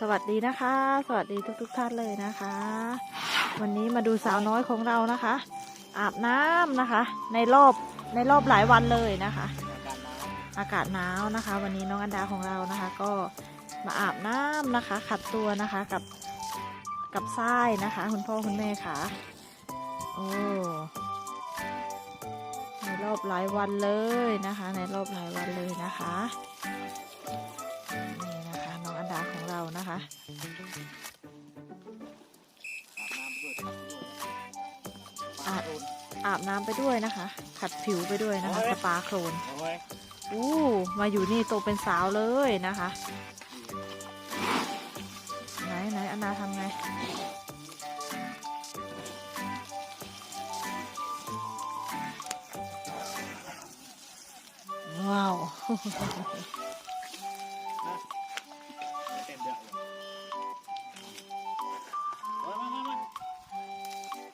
สวัสดีนะคะ สวัสดีทุกๆท่านเลยนะคะ วันนี้มาดูสาวน้อยของเรานะคะ อาบน้ำนะคะ ในรอบในรอบหลายวันเลยนะคะ อากาศหนาวนะคะ วันนี้น้องอันดาของเรานะคะ ก็มาอาบน้ำนะคะ ขัดตัวนะคะกับกับทรายนะคะ คุณพ่อคุณแม่ค่ะโอ้ในรอบหลายวันเลยนะคะ ในรอบหลายวันเลยนะคะ อาบอาบน้ำไปด้วยนะคะ ขัดผิวไปด้วยนะคะสปาโครนเอาไว้อู้มาอยู่นี่โตเป็นสาวเลยนะคะ ไหนไหนอันนาทำไงว้าวเต็มเดือดเลยเอามามามา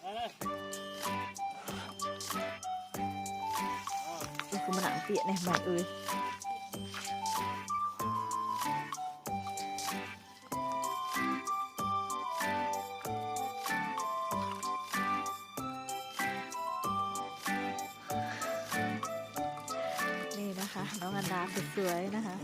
เอาเลยเอคือมันหนังเปียกเนี่ยใหม่เอ้ยน้องอันดาสวยๆนะคะ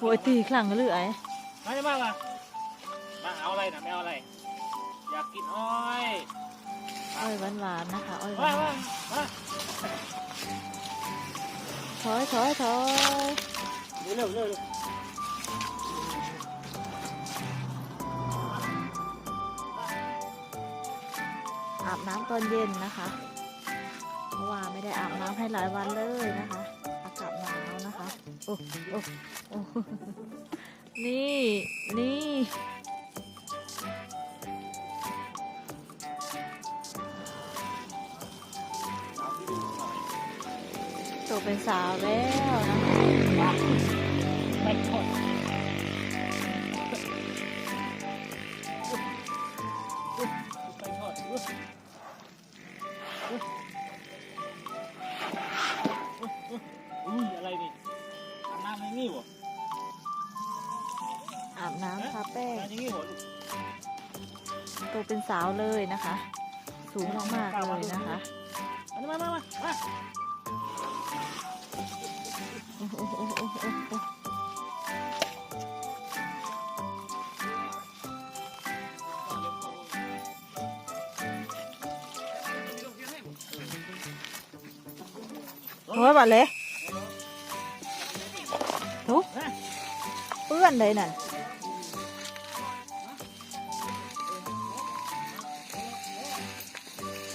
ต้องไปรับโวยตีคลั่งหรือไอ้มาจะมามามาเอาอะไรนะไม่เอาอะไร อยากกินอ้อยอ้อยหวานๆนะคะอ้อยหมาวานมามาๆถอยถอยถอยเร็วเร็วเร็วเร็วอาบน้ำตอนเย็นนะคะเพราะว่าไม่ได้อาบน้ำให้หลายวันเลยนะคะ อากาศหนาวนะคะ โอ้โอ้โอ้ นี่ นี่ โตเป็นสาวแล้วนะไปทอดไปทอดอุ้ยอะไรนี่อาบน้ำในนี่วะ อาบน้ำอย่างนี้วะลูกโตเป็นสาวเลยนะคะ สูงมากๆเลยนะคะมามามามามาโอ้โอ้โอ้โอ้โอ้โอ้โอ้ยบัดเลยทุกเปื้อนเลยนั่น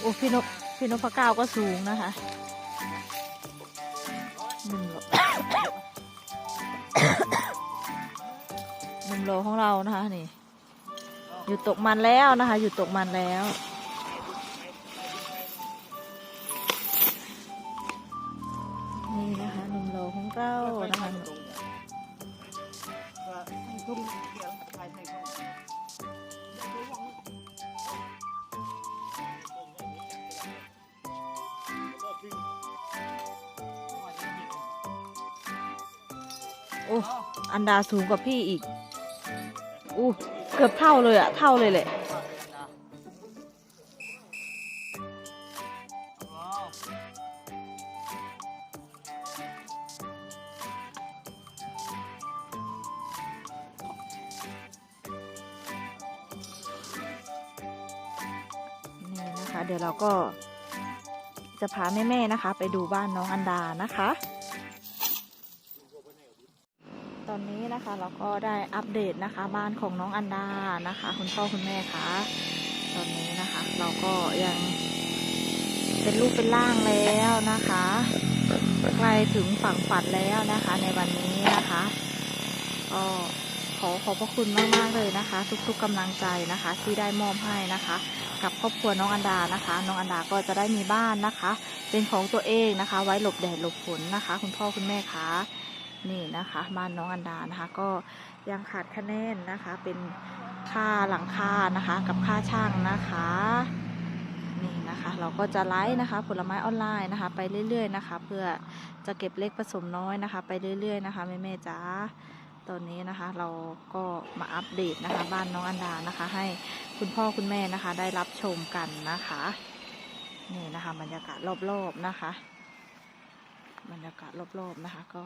อ้พี่นกพี่นกพะก้าวก็สูงนะคะหนึ่งโลหนึ่งโลของเรานะคะนี่อยู่ตกมันแล้วนะคะอยู่ตกมันแล้วนี่นะคะหนึ่งโลของเรานะคะ โอ้อันดาสูงกว่าพี่อีกอู้เกือบเท่าเลยอะเท่าเลยแหละนี่นะคะ เดี๋ยวเราก็ จะพาแม่ๆนะคะ ไปดูบ้านน้องอันดานะคะ ตอนนี้นะคะเราก็ได้อัปเดตนะคะ บ้านของน้องอันดานะคะ คุณพ่อคุณแม่คะตอนนี้นะคะ เราก็ยังเป็นรูปเป็นร่างแล้วนะคะใกล้ถึงฝั่งฝันแล้วนะคะ ในวันนี้นะคะก็ ออขอบพระคุณมากๆเลยนะคะ ทุกๆกำลังใจนะคะ ที่ได้มอบให้นะคะ กับครอบครัวน้องอันดานะคะ น้องอันดาก็จะได้มีบ้านนะคะ เป็นของตัวเองนะคะ ไว้หลบแดดหลบฝนนะคะ คุณพ่อคุณแม่คะนี่นะคะบ้านน้องอันดานะคะก็ยังขาดคะแนนนะคะ เป็นค่าหลังคานะคะ กับค่าช่างนะคะนี่นะคะเราก็จะไลฟ์นะคะ ผลไม้ออนไลน์นะคะ ไปเรื่อยๆนะคะ เพื่อจะเก็บเล็กผสมน้อยนะคะ ไปเรื่อยๆนะคะแม่ๆจ๋า ตอนนี้นะคะเราก็มาอัปเดตนะคะ บ้านน้องอันดานะคะ ให้คุณพ่อคุณแม่นะคะ ได้รับชมกันนะคะ นี่นะคะ บรรยากาศรอบๆนะคะ บรรยากาศรอบๆนะคะ ก็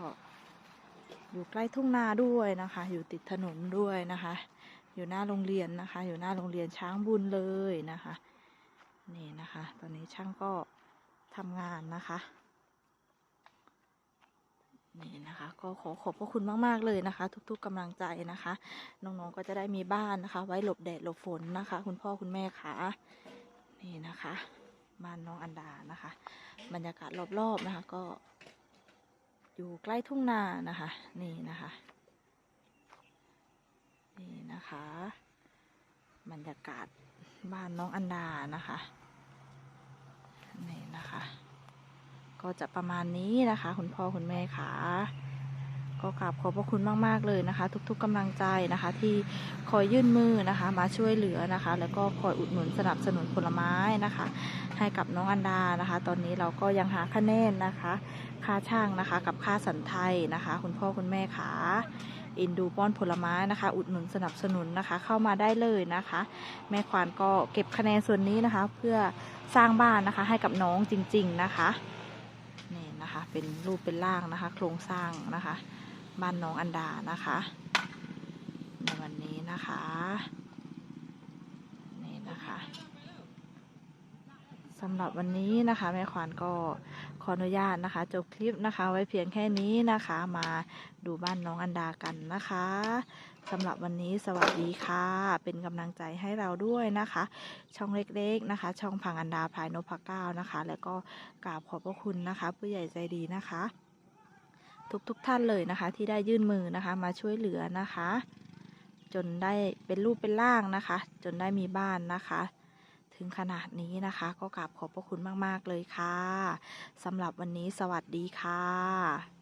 อยู่ใกล้ทุ่งนาด้วยนะคะ อยู่ติดถนนด้วยนะคะ อยู่หน้าโรงเรียนนะคะ อยู่หน้าโรงเรียนช้างบุญเลยนะคะ นี่นะคะ ตอนนี้ช่างก็ทำงานนะคะ นี่นะคะ ก็ขอขอบพระคุณมาก ๆ เลยนะคะ ทุก ๆกำลังใจนะคะ น้อง ๆ ก็จะได้มีบ้านนะคะ ไว้หลบแดดหลบฝนนะคะ คุณพ่อคุณแม่คะนี่นะคะบ้านน้องอันดานะคะ บรรยากาศรอบ ๆ นะคะ ก็ อยู่ใกล้ทุ่งนานะคะ นี่นะคะ นี่นะคะ บรรยากาศบ้านน้องอันดานะคะนี่นะคะ ก็จะประมาณนี้นะคะ คุณพ่อคุณแม่ค่ะก็กราบขอบพระคุณมาก ๆ เลยนะคะ ทุกๆกำลังใจนะคะ ที่คอยยื่นมือนะคะ มาช่วยเหลือนะคะ แล้วก็คอยอุดหนุนสนับสนุนผลไม้นะคะ ให้กับน้องอันดานะคะ ตอนนี้เราก็ยังหาคะแนนนะคะ ค่าช่างนะคะ กับค่าสันไทยนะคะ คุณพ่อคุณแม่ค่ะอินดูป้อนผลไม้นะคะ อุดหนุนสนับสนุนนะคะ เข้ามาได้เลยนะคะ แม่ควานก็เก็บคะแนนส่วนนี้นะคะ เพื่อสร้างบ้านนะคะ ให้กับน้องจริง ๆ นะคะ เป็นรูปเป็นร่างนะคะ โครงสร้างนะคะบ้านน้องอันดานะคะในวันนี้นะคะนี่นะคะสำหรับวันนี้นะคะแม่ขวานก็ ออนุญาตนะคะ จบคลิปนะคะ ไว้เพียงแค่นี้นะคะ มาดูบ้านน้องอันดากันนะคะสำหรับวันนี้สวัสดีค่ะ เป็นกำลังใจให้เราด้วยนะคะ ช่องเล็กๆนะคะ ช่องพังอันดาพายนพเก้านะคะ แล้วก็กราบขอบพระคุณนะคะ ผู้ใหญ่ใจดีนะคะ ทุกๆทท่านเลยนะคะ ที่ได้ยื่นมือนะคะ มาช่วยเหลือนะคะ จนได้เป็นรูปเป็นร่างนะคะ จนได้มีบ้านนะคะ ถึงขนาดนี้นะคะ ก็กราบขอบพระคุณมาก ๆ เลยค่ะสำหรับวันนี้สวัสดีค่ะ